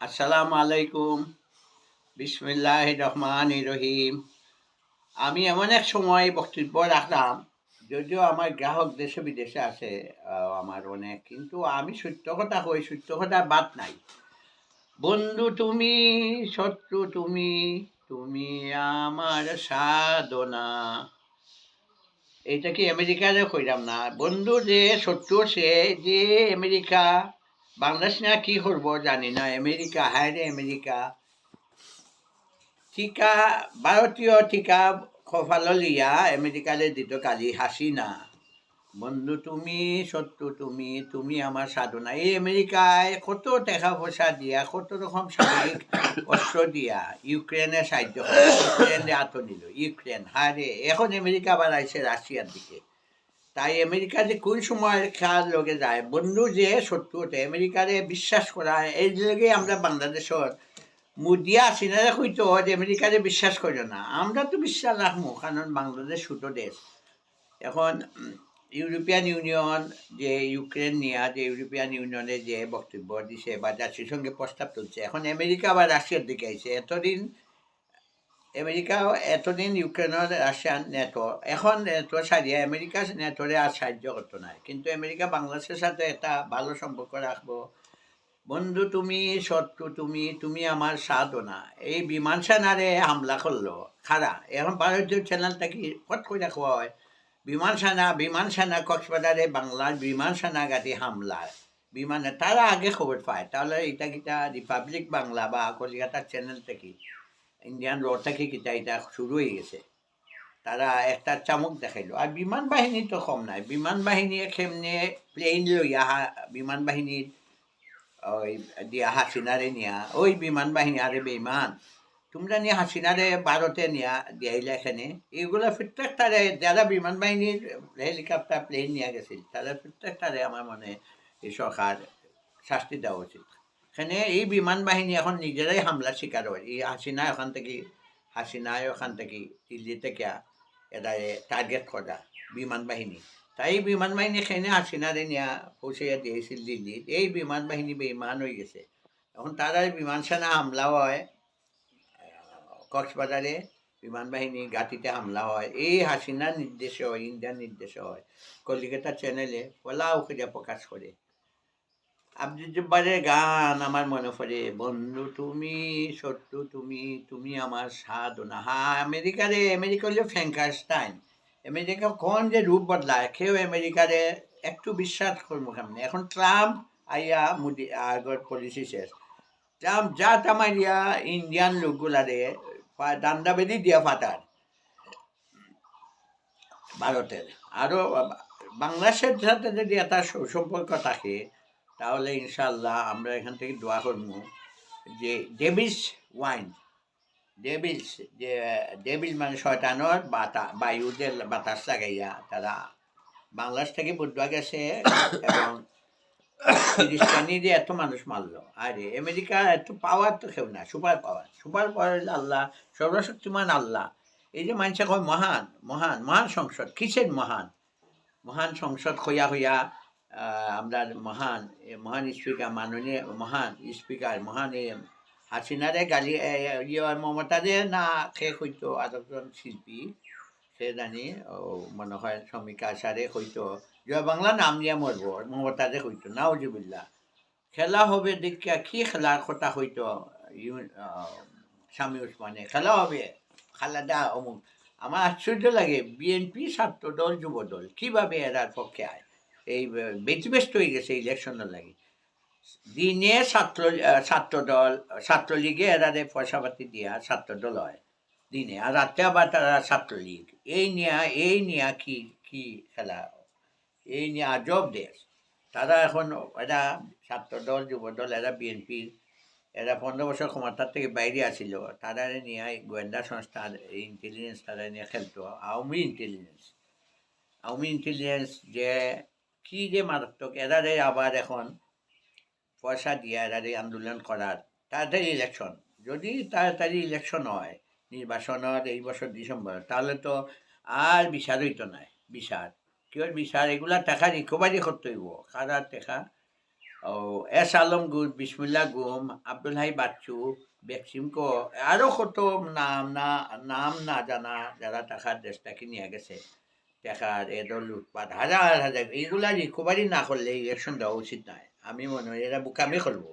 আসসালামু আলাইকুম। বিসমিল্লাহ রহমান রহিম। আমি এমন এক সময় বক্তব্য রাখলাম যদিও আমার গ্রাহক দেশে বিদেশে আছে আমার অনেক, কিন্তু আমি সত্য কথা কই, সত্য কথা বাদ নাই। বন্ধু তুমি, শত্রু তুমি তুমি আমার সাধনা। এইটা কি আমেরিকারে কইলাম না? বন্ধু যে শত্রু সে, যে আমেরিকা। বাংলাদেশ না কি করব জানি না। আমেরিকা, হায়রে আমেরিকা। টিকা, ভারতীয় টিকা কফাললিয়া আমেরিকালে দিত কালি হাসিনা বন্ধু তুমি, শত্রু তুমি তুমি আমার সাধনা। এই আমেরিকায় কত টাকা পয়সা দিয়া, কত রকম সামরিক অস্ত্র দিয়া ইউক্রেনে সাহায্য করে। ইউক্রেনে আত নিল ইউক্রেন হারে এখন আমেরিকা আইসে রাশিয়ার দিকে। তাই আমেরিকা যে কোন সময় খেয়াল লগে যায়? বন্ধু যে শত্রু ওঠে আমেরিকারে বিশ্বাস করা এই লগে আমরা বাংলাদেশের মুদিয়া সিনারা কইতো যে আমেরিকারে বিশ্বাস করিও না। আমরা তো বিশ্বাস রাখব কারণ বাংলাদেশ ছোটো দেশ। এখন ইউরোপিয়ান ইউনিয়ন যে ইউক্রেন নিয়ে, যে ইউরোপিয়ান ইউনিয়নে যে বক্তব্য দিছে বা জাতির সঙ্গে প্রস্তাব তুলছে, এখন আমেরিকা বা রাশিয়ার দিকে আইছে। এতদিন আমেরিকা এতদিন ইউক্রেনের রাশিয়ান নেটো এখন নেটো সারিয়ে আমেরিকা নেটোরে আর সাহায্য করতো না কিন্তু আমেরিকা বাংলাদেশের সাথে একটা ভালো সম্পর্ক রাখব বন্ধু, তুমি শত্রু তুমি তুমি আমার সাধনা। এই বিমান সেনারে হামলা করল খারা এখন ভারতীয় চ্যানেলটা কি ফট করে রাখা হয়? বিমান সেনা বিমান সেনা কক্সবাজারে বাংলার বিমান সেনা গাড়ি হামলা। বিমানে তারা আগে খবর পায়। তাহলে এটা কিটা রিপাবলিক বাংলা বা কলকাতার চ্যানেল থেকে। ইন্ডিয়ান রোড থেকে কিটা এটা শুরু হয়ে গেছে। তারা একটা চামক দেখাইলো। আর বিমান বাহিনী তো কম নাই। বিমান বাহিনী কেমনে প্লেন লইয়া হা- বিমান বাহিনীর ওই দিয়া হাসিনারে নিয়া, ওই বিমান বাহিনী আরে বেইমান। তোমরা নিয়ে হাসিনারে ভারতে নিয়া, দিয়াইলে এখানে। এগুলো প্রত্যেকটারে যারা বিমান বাহিনীর হেলিকপ্টার প্লেন নিয়ে গেছিল, তারা প্রত্যেকটারে আমার মনে এই সরকার শাস্তি দেওয়া উচিত। এখানে এই বিমান বাহিনী এখন নিজেরাই হামলার শিকার হয়। এই হাসিনা ওখান থেকে হাসিনায় ওখান থেকে দিল্লি থেকে এরা টার্গেট করা বিমান বাহিনী। তাই বিমান বাহিনী এখানে হাসিনারে নিয়ে পৌঁছাইয়া দিয়েছিল দিল্লিত। এই বিমান বাহিনী বেইমান হয়ে গেছে। এখন তারা বিমান সেনা হামলা হয়, কক্সবাজারে বিমান বাহিনী গাটিতে হামলা হয়। এই হাসিনার নির্দেশে হয়, ইন্ডিয়ার নির্দেশে হয়। কলিকাতা চ্যানেলে পলাও করে প্রকাশ করে। আব্দুল জব্বারের গান আমার মনে পড়ে, বন্ধু তুমি শত্রু তুমি তুমি আমার সাধনা। হা আমেরিকারে আমেরিকা হলো ফ্র্যাঙ্কাস্টাইন, আমেরিকা কোন যে রূপ বদলায়, কেউ আমেরিকারে একটু বিশ্বাস করব কেমনে? এখন ট্রাম্প, আইয়া মুদি, আগর পলিসি শেষ। ট্রাম্প যা তামারিয়া ইন্ডিয়ান লোকগুলারে দান্দা বেদি দিয়া ফাটার ভারতের। আরও বাংলাদেশের সাথে যদি একটা সুসম্পর্ক থাকে তাহলে ইনশাল্লাহ আমরা এখান থেকে দোয়া করব যে ডেভিলস ওয়াইন, ডেভিলস যে ডেভিল মানে শয়তানোর বাতা, বায়ুদের বাতাস লাগাইয়া তারা বাংলাদেশ থেকে বুধবা গেছে এবং খ্রিস্টানি যে এত মানুষ মারলো। আরে, আমেরিকা এত পাওয়ার তো কেউ না সুপার পাওয়ার সুপার পাওয়ার আল্লাহ, সর্বশক্তিমান আল্লাহ। এই যে মানুষে কয় মহান মহান মহান সংসদ, কিসের মহান? মহান সংসদ হইয়া হইয়া আমরা মহান মহান স্পিকার মাননীয় মহান স্পিকার মহান হাসিনারে গালি ইয়ে মমতারে না শেষ হইতো আরেকজন শিল্পী সে জানি ও মনে হয় শ্রমিকা সারে হইতো। জয় বাংলা নাম নিয়ে মরব মমতারে হইতো নাওজুবিল্লা খেলা হবে দেখিয়া কি খেলার কথা আহ, স্বামী উসমানে খেলা হবে। খালাদা অমুক। আমার আশ্চর্য লাগে বিএনপি ছাত্র দল যুব দল কীভাবে এরার পক্ষে আয়? এই ব্যতিব্যস্ত হয়ে গেছে ইলেকশনের লাগে। দিনে ছাত্র আহ, ছাত্র দল ছাত্রলীগে এরারে পয়সা পাতি দিয়া ছাত্র দল হয় দিনে। আর রাত্রে আবার তারা ছাত্রলীগ। এই নিয়া এই নিয়া কি কি খেলা? এই নিয়ে আজব দেশ। তারা এখন এরা ছাত্র দল যুব দল এরা বিএনপির এরা পনেরো বছর ক্ষমতার থেকে বাইরে আসিল তারা নিয়ে গোয়েন্দা সংস্থার ইন্টেলিজেন্স তারা নিয়ে খেলতো। আওয়ামী ইন্টেলিজেন্স আওয়ামী ইন্টেলিজেন্স যে কি যে মারাত্মক। এরারে আবার এখন পয়সা দিয়ে এরারে আন্দোলন করার তাড়াতাড়ি ইলেকশন যদি তাড়াতাড়ি ইলেকশন হয় নির্বাচনের এই বছর ডিসেম্বর, তাহলে তো আর বিচার হইতো নাই বিচার। কি হয় বিচার, এগুলা টাকা রিকভারি করতে হইব। কারার টাকা? ও, এস আলম গুল বিসমুল্লাহ গুম, আব্দুল হাই বাচ্চু বেক্সিমকো আরও কত নাম না নাম না জানা যারা টাকার দেশটাকে নিয়ে গেছে। টাকার এদর লুটপাট, হাজার হাজার, এইগুলা রিকভারি না করলে ইলেকশন দেওয়া উচিত নয়। আমি মনে হয় এরা বুকামি করব,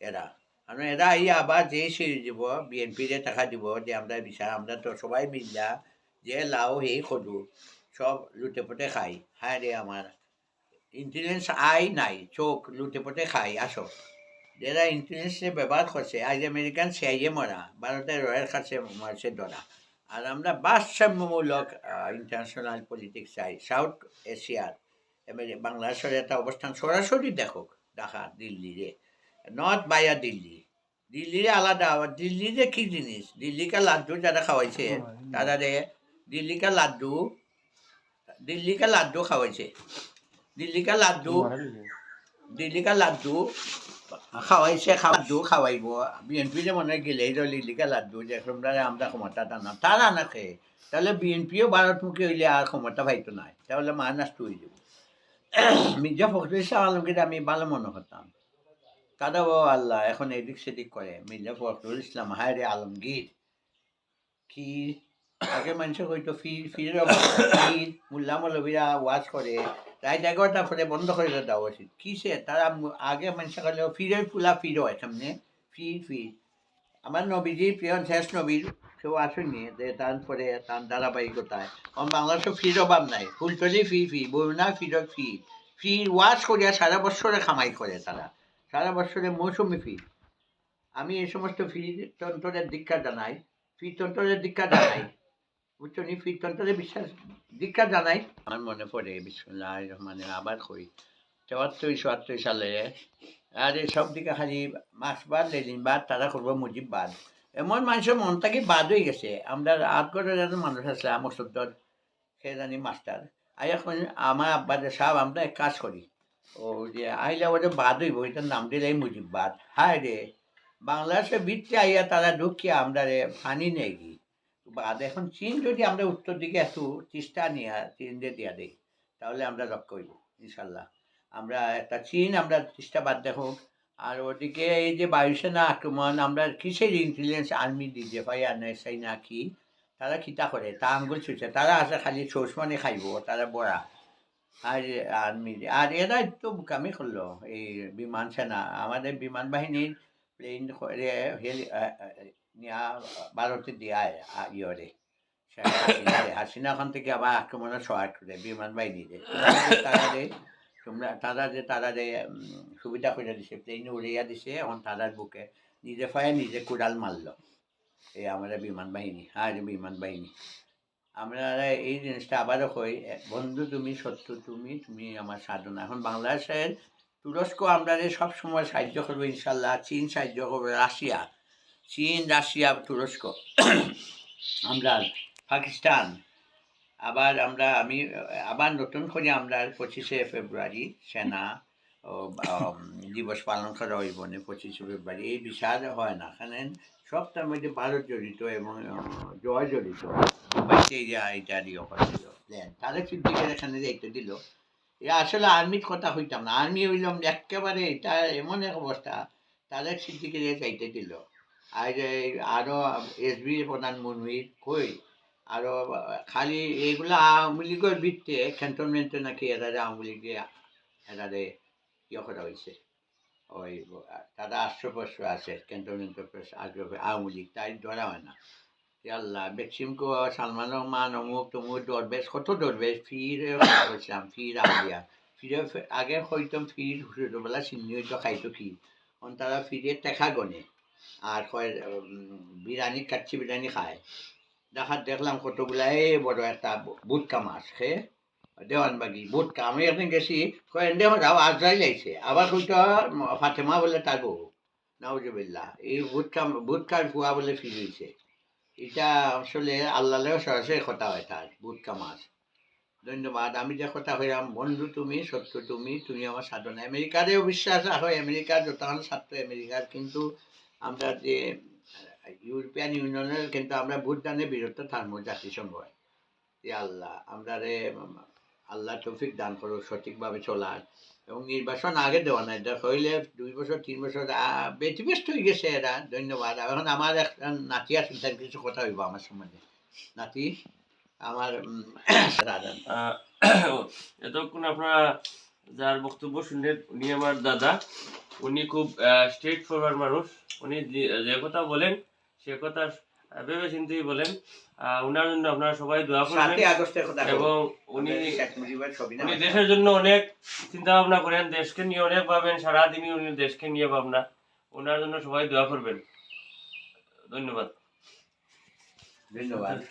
এরা। কারণ এরা এই আবার যে সিঁড়ি দিব বিএনপিরে টাকা দিব, যে আমরা বিচার, আমরা তো সবাই মিললা যে লাও সেই সদু সব লুটে পটে খাই। হায় রে আমার ইন্টেলিজেন্স আই নাই, চোখ লুটে পটে খাই, আসো। যারা ইন্টেলিজেন্সে ব্যবহার করছে, আজ আমেরিকান সিআইএ মরা, ভারতের রয়ের কাছে মারছে ধরা আর আমরা ভারসাম্যমূলক ইন্টারন্যাশনাল পলিটিক্স চাই। সাউথ এশিয়ার এবারে বাংলাদেশের একটা অবস্থান সরাসরি দেখুক ঢাকা দিল্লিরে নর্থ বাইয়া দিল্লি। দিল্লিরে আলাদা আবার দিল্লিরে কি জিনিস? দিল্লিকা লাড্ডু যারা খাওয়াইছে তারা রে দিল্লিকা লাড্ডু দিল্লিকা লাড্ডু খাওয়াইছে। দিল্লিকা লাড্ডু দিল্লিকা লাড্ডু খাওয়াইছে লাড্ডু খাওয়াইব। বিএনপি যে মনে গেলে এই দিল্লিকা লাড্ডু যে তোমরা আমরা ক্ষমতা টানা তারা না খেয়ে। তাহলে বিএনপিও ভারতমুখী হইলে আর ক্ষমতা পাইতো নাই তাহলে মা নষ্ট হয়ে যাব। মির্জা ফখরুল ইসলাম আলমগীর আমি ভালো মনে করতাম। তারাও আল্লাহ, এখন এদিক সেদিক করে। মির্জা ফখরুল ইসলাম, হায় রে আলমগীর। কি? আগে মানুষ হয়তো ফির ফির ফির, মোল্লা মৌলবীরা ওয়াজ করে। রাত এগারোটা পরে বন্ধ করে দেওয়া উচিত কিসে? তারা আগে মানুষ হলে ফিরের ফুলা, ফির সামনে, ফির ফির। আমার নবীজি প্রিয় শেষ নবীর, কেউ আসেনি যে তারপরে তার ধারাবাহিকতায়। কারণ বাংলাদেশে ফির অভাব নাই, ফুলতলি ফি ফি, বরুণা ফিরত ফি। ফির ওয়াশ করিয়া সারা বছরে খামাই করে তারা, সারা বছরে মৌসুমি ফি। আমি এই সমস্ত ফি তন্ত্রের দীক্ষা জানাই, ফি তন্ত্রের দীক্ষা জানাই। বুঝছ নি ফি তন্ত্রের বিশ্বাস দীক্ষা জানাই। আমার মনে পড়ে, বিসমুল্লাহ রহমানে আবার কই। চুয়াত্তর চুয়াত্তর সালে, আর সব দিকে খালি মাসবাদ লেলিনবাদ তারা করব মুজিববাদ এমন মানুষের মন থেকে বাদ হয়ে গেছে। আমরা আট করে যেন মানুষ আছে আমার সত্তর সে জানি মাস্টার। আর এখন আমার আব্বা যে সাহেব আমরা এক কাজ করি। ও যে আইলে ওদের বাদ হইব, এটার নাম দিলে মুজিববাদ হায় রে, বাংলাদেশের বৃত্তি আইয়া তারা ঢুকিয়া আমরা রে ফানি নেই বাদ এখন চীন যদি আমরা উত্তর দিকে একটু চেষ্টা নিয়ে চীন দিয়ে দিয়া দিই, তাহলে আমরা রক্ষা হইব ইনশাল্লাহ। আমরা একটা চীন, আমরা চেষ্টা বাদ দেখো আর ওদিকে এই যে বায়ুসেনা আক্রমণ, আমরা কিসের ইন্টেলিজেন্স আর্মি দিতে পাই আর নেই না কি, তারা কিতা করে? তা আঙ্গুল ছুটছে তারা আছে খালি চৌসমানে খাইব, তারা বড়া। আর আর্মি আর এরা তো বোকামি করল, এই বিমান সেনা। আমাদের বিমান বাহিনীর প্লেন হেলি নিয়া ভারতে দেয় ইয়রে। হাসিনা ওখান থেকে আবার আক্রমণের সহায় করে বিমান বাহিনীতে তারা যে তোমরা তারা যে তারা যে সুবিধা করে দিছে প্লেন উড়িয়া দিছে এখন তারার বুকে নিজে ফায়ে নিজে কুড়াল মারলো। এই আমাদের বিমান বাহিনী আর বিমান বাহিনী। আমরা এই জিনিসটা আবারও এ, বন্ধু তুমি শত্রু তুমি তুমি আমার সাধনা এখন বাংলাদেশের তুরস্ক আমরা সব সময় সাহায্য করব ইনশাল্লাহ চীন সাহায্য করবে রাশিয়া চীন, রাশিয়া, তুরস্ক। আমরা পাকিস্তান। আবার আমরা, আমি আবার নতুন করে আমরা পঁচিশে ফেব্রুয়ারি সেনা দিবস পালন করা হইব না পঁচিশে ফেব্রুয়ারি। এই বিচার হয় না, কারণ সবটার মধ্যে ভারত জড়িত এবং জয় জড়িত। দুবাইতে এটা দিও করেছিল তাদের সিদ্দিকের এখানে দায়িত্ব দিল। এ আসলে আর্মির কথা হইতাম না। আর্মি হইলাম একেবারে এটা এমন এক অবস্থা। তাদের সিদ্দিকের দায়িত্ব দিল। আর আরও এসবি প্রধান মন্ত্রী কই আরও খালি এইগুলা আওয়ামী লীগের ভিত্তে ক্যান্টনমেন্টে নাকি এরা আওয়ামী লীগে এরারে ইয়ে করা হয়েছে। ওই তারা আশ্রপস্য আছে ক্যান্টনমেন্টের আগ্রহ আওয়ামী লীগ, তাই ধরা হয় না। আল্লাহ বেক্সিমকো সালমান রহমান অমুক তমুক দরবেশ, কত দরবেশ, ফির বলছিলাম, ফির আলিয়া ফিরে আগে হইতাম ফির ছোটোবেলা চিনি হইতো, খাইতো কি? তারা ফিরে টেকা গনে। আর কয় বিরিয়ানি, কাচ্চি বিরিয়ানি খায়। দেখার দেখলাম কতগুলা, এই বড় একটা বুটকা মাছ খেয়ে দেওয়ানবাগি, বুটকা। আমি একদিন গেছি, কয়, দেখো, যাও আজরাই যাইছে আবার কইতো ফাতেমা বলে তার বউ, নাউজুবিল্লাহ, এই বুটকা, বুটকার ফুয়া বলে ফির হয়েছে এটা আসলে আল্লাহলেও সরাসরি কথা হয় তার, বুটকা মাছ। ধন্যবাদ, আমি যে কথা হইলাম বন্ধু তুমি সত্য তুমি তুমি আমার সাধনা আমেরিকারেও বিশ্বাস হয় আমেরিকার যতক্ষণ ছাত্র, আমেরিকার কিন্তু আমরা যে ইউরোপিয়ান ইউনিয়নের কিন্তু আমরা ভোটদানে বিরত থাকব জাতিসংঘ। যে আল্লাহ, আমরা রে আল্লাহ তৌফিক দান করো সঠিকভাবে চলার। এবং নির্বাচন আগে দেওয়া নাই। দেখ, হইলে দুই বছর, তিন বছর ব্যতিব্যস্ত হয়ে গেছে এরা। ধন্যবাদ। এখন আমার একটা নাতি আছে, তার কিছু কথা হইব আমার সম্বন্ধে। নাতি, আমার এতক্ষণ আপনারা যার বক্তব্য শুনলেন উনি আমার দাদা। উনি খুব স্ট্রেট ফরওয়ার্ড মানুষ। উনি যে- কথা বলেন সে কথা ভেবে চিন্তেই বলেন। উনার জন্য আপনারা সবাই দোয়া করবেন। আগস্টের এবং উনি উনি দেশের জন্য অনেক চিন্তা ভাবনা করেন দেশকে নিয়ে অনেক ভাবেন সারাদিনই উনি দেশকে নিয়ে ভাবনা। ওনার জন্য সবাই দোয়া করবেন। ধন্যবাদ। ধন্যবাদ।